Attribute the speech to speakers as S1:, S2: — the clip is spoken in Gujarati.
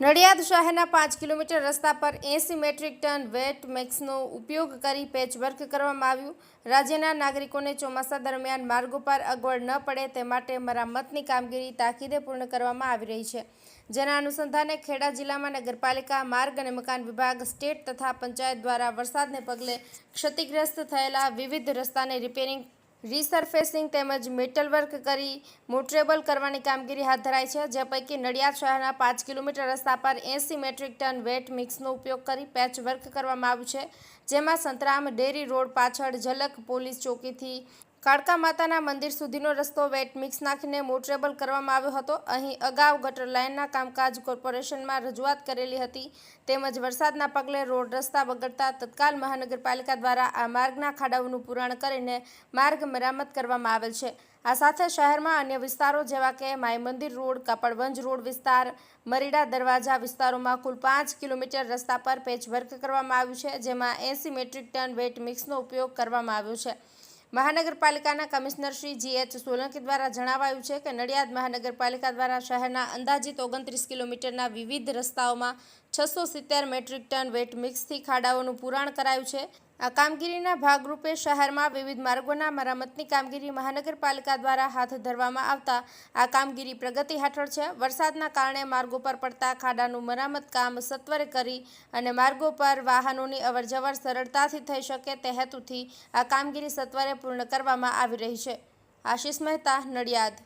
S1: નડિયાદ શહેરના પાંચ કિલોમીટર રસ્તા પર એંસી મેટ્રિક ટન વેટ મેક્સનો ઉપયોગ કરી પેચવર્ક કરવામાં આવ્યું. રાજ્યના નાગરિકોને ચોમાસા દરમિયાન માર્ગો પર અગવડ ન પડે તે માટે મરામતની કામગીરી તાકીદે પૂર્ણ કરવામાં આવી રહી છે. જેના અનુસંધાને ખેડા જિલ્લામાં નગરપાલિકા, માર્ગ અને મકાન વિભાગ, સ્ટેટ તથા પંચાયત દ્વારા વરસાદને પગલે ક્ષતિગ્રસ્ત થયેલા વિવિધ રસ્તાને રિપેરિંગ રીસરફેસિંગ તેમજ મેટલ વર્ક કરી મોટરેબલ કરવાની કામગીરી હાથ ધરાઈ છે. જે પૈકી નડિયાદ શહેરના પાંચ કિલોમીટર રસ્તા પર એંસી મેટ્રિક ટન વેટ મિક્સનો ઉપયોગ કરી પેચ વર્ક કરવામાં આવ્યું છે. જેમાં સંતરામ ડેરી રોડ પાછળ ઝલક પોલીસ ચોકીથી કાળકા માતાના મંદિર સુધીનો રસ્તો વેટ મિક્સ નાખીને મોટરેબલ કરવામાં આવ્યો હતો. અહીં અગાઉ ગટર લાઇનના કામકાજ કોર્પોરેશનમાં રજૂઆત કરેલી હતી. તેમજ વરસાદના પગલે રોડ રસ્તા બગડતા તત્કાલ મહાનગરપાલિકા દ્વારા આ માર્ગના ખાડાઓનું પુરાણ કરીને માર્ગ મરામત કરવામાં આવેલ છે. આ સાથે શહેરમાં અન્ય વિસ્તારો જેવા કે માય મંદિર રોડ, કાપડવંજ રોડ વિસ્તાર, મરીડા દરવાજા વિસ્તારોમાં કુલ પાંચ કિલોમીટર રસ્તા પર પેચવર્ક કરવામાં આવ્યું છે, જેમાં એંસી મેટ્રિક ટન વેટ મિક્સનો ઉપયોગ કરવામાં આવ્યો છે. મહાનગરપાલિકાના commissioner Shri G H Solanki દ્વારા જણાવાયું છે કે નડિયાદ મહાનગરપાલિકા દ્વારા શહેરના અંદાજિત ઓગણત્રીસ કિલોમીટરના વિવિધ રસ્તાઓમાં છસો સિત્તેર મેટ્રિક ટન વેટ મિક્સથી ખાડાઓનું પુરાણ કરાયું છે. આ કામગીરીના ભાગરૂપે શહેરમાં વિવિધ માર્ગોના મરામતની કામગીરી મહાનગરપાલિકા દ્વારા હાથ ધરવામાં આવતા આ કામગીરી પ્રગતિ હેઠળ છે. વરસાદના કારણે માર્ગો પર પડતા ખાડાનું મરામત કામ સત્વરે કરી અને માર્ગો પર વાહનોની અવરજવર સરળતાથી થઈ શકે તે હેતુથી આ કામગીરી સત્વરે પૂર્ણ કરવામાં આવી રહી છે. આશિષ મહેતા, નડિયાદ.